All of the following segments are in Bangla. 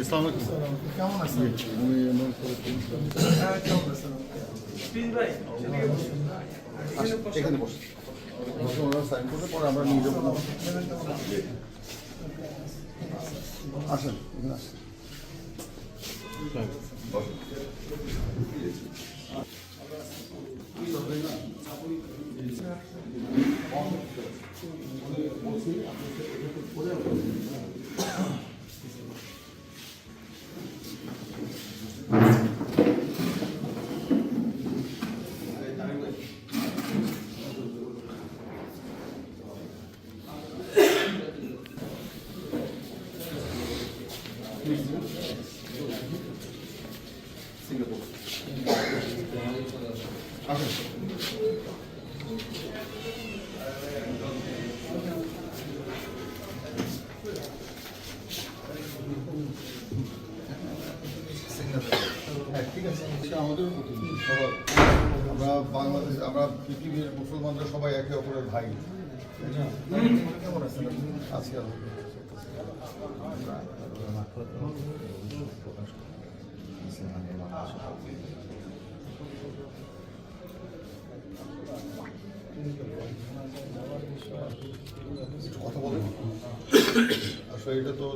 ইসলাম কেমন আছেন আমি এমন করে হ্যাঁ কেমন আছেন এখানে বসে বসে ওরা সাইন করতে পরে আমরা নিয়ে যাব আসেন এখানে আসেন আসেন হ্যাঁ, এটা আমাদেরও প্রতিনিধি সবার আমরা বাংলাদেশ, আমরা পৃথিবীর মুসলমানরা সবাই একে অপরের ভাই? আজকে কথা বলেন আসলে এটা তো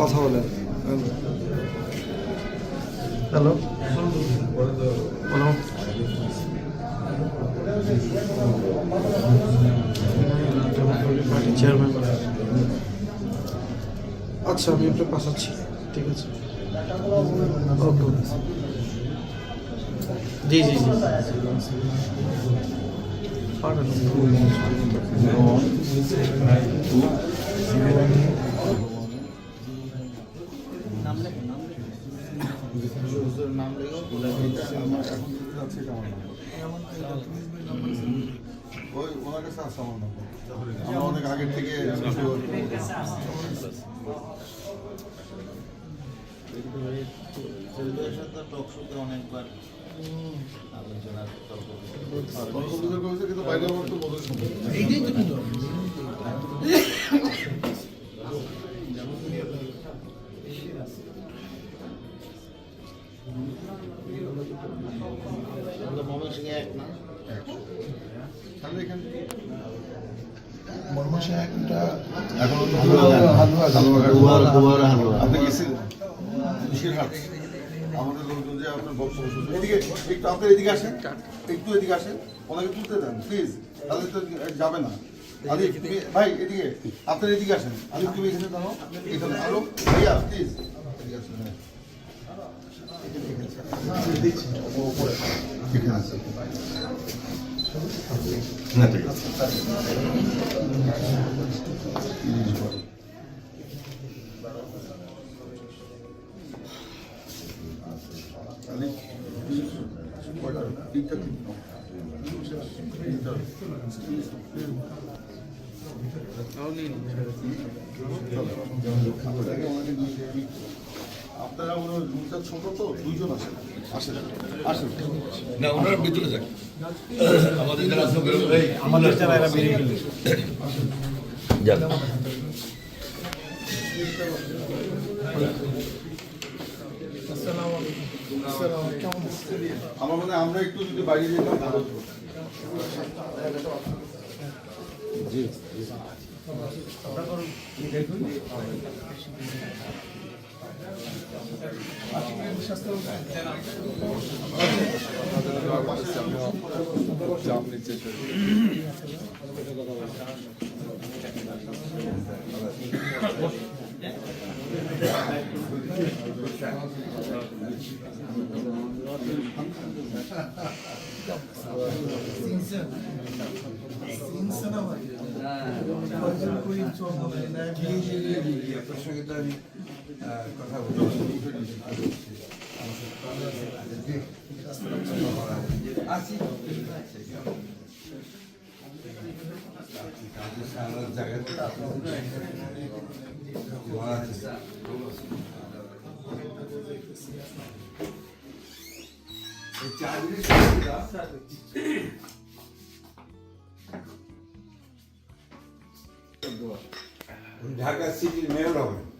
কথা বলেন হ্যালো বলো চেয়ারম্যান আচ্ছা আমি একটু পাঠাচ্ছি। ঠিক আছে। ওকে জি জি জি। পাঠানো নাম লেগে আমার এখন দিতে যাচ্ছে এটা আমার নাম্বার ওই ওনার কাছে আছে আমার নাম্বার। আমরা অনেক আগের থেকে অনেকবার আলোচনা তর্ক তর্ক বিতর্ক হয়েছে কিন্তু বাইরে আমার তো বোধ সম্ভব আপনার এদিকে একটু এদিকে আসেন। প্লিজ তাহলে তো যাবে না ভাই এদিকে আপনার এদিকে আসেন। আলিফ, তুমি এখানে দাঁড়াও। এখানে আলো ভাইয়া প্লিজ এদিকে আসেন। হ্যাঁ। এখানে আছে না ঠিক আছে আলিফ কয়টা তিনটা তিনটা তিনটা আপনারা ওনার রুমটা ছোট তো দুইজন আসেন আসেন। আসেন। না ওনারা ভিতরে যাক আমাদের যারা আমাদের যারা এরা বেরিয়ে গেলে যাক। আসসালামু আলাইকুম আসসালাম কেমন আছেন আমার মনে হয় আমরা একটু যদি বাইরে যেতাম ভালো হতো। সিনসেন সিনসেন আমার কয়জন কই চলে না আপনার সঙ্গে তো আমি কথা চার জিনিস ঢাকা সিটির মেয়র হবেন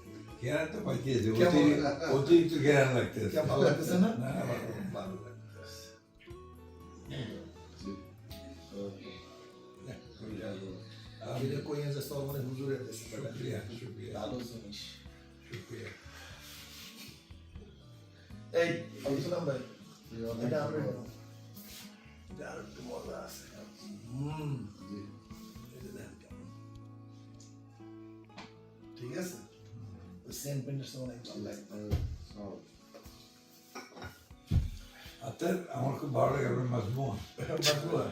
ঘেরান তো পাইতেছে কেমন? অতিরিক্ত অতিরিক্ত ঘেরান লাগতেছে। ভালো লাগতেছে না? না, না, ভালো। ভালো লাগতেছে। আমি যে কই আছে? সব হুজুরের দেশে শুক্রিয়া শুক্রিয়া। ভালো জিনিস। এই আব্দুল ভাই। এটা আমরা এটা আর একটু মজা আছে। হুম। ওই সেন্ট পেন্টের সময় অনেক ভালো লাগে আপনার আমার খুব ভালো লাগে আপনার মাজমুয়া মাজমুয়া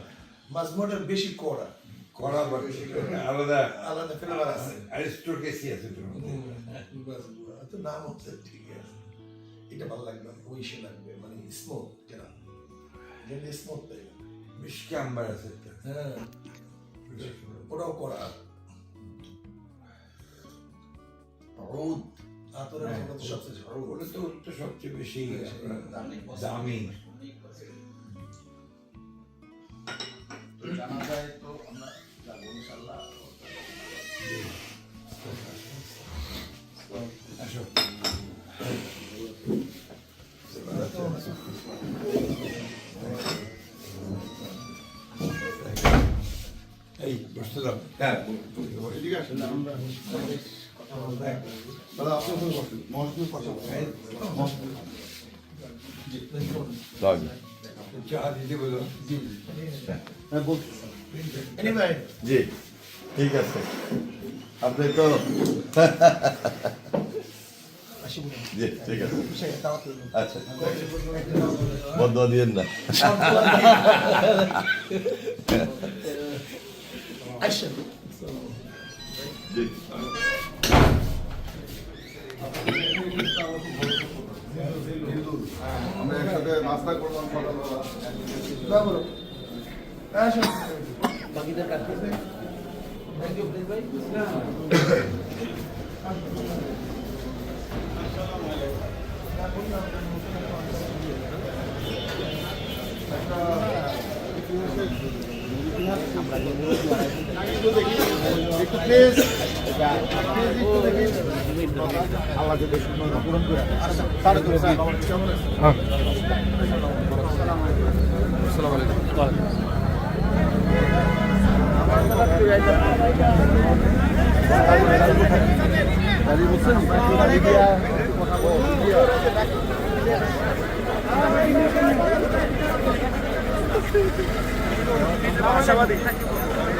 মাজমুয়াটা বেশি কড়া কড়া বা বেশি আলাদা আলাদা ফ্লেভার আছে অ্যারিস্টোক্রেসি আছে তো নাম হচ্ছে ঠিক আছে এটা ভালো লাগবে ওইসে লাগবে মানে স্মোক কেনা যেন স্মোক তাই মিষ্টি আম্বার আছে হ্যাঁ ওটাও করা রোদ আতরের মধ্যে সবচেয়ে তো তো সবচেয়ে বেশি আপনার দামি। তো জানা যায় তো আমরা যাব ইনশাল্লাহ আসো। এই বসতে দাও। হ্যাঁ এদিকে আসেন দাদা আপনি ওখানে বসেন মহাসচিবের পাশে বসেন। চা দিতে বলো হ্যাঁ বলছি এনিওয়ে জি ঠিক আছে আপনি তো জি ঠিক আছে আচ্ছা বন্ধ দিয়েন না অ্যাকশন জি আমরা একসাথে নাস্তা করলাম সকালবেলা ইউ প্লিজ একটু প্লিজ আল্লাহ যদি পূরণ করে সাড়ে করে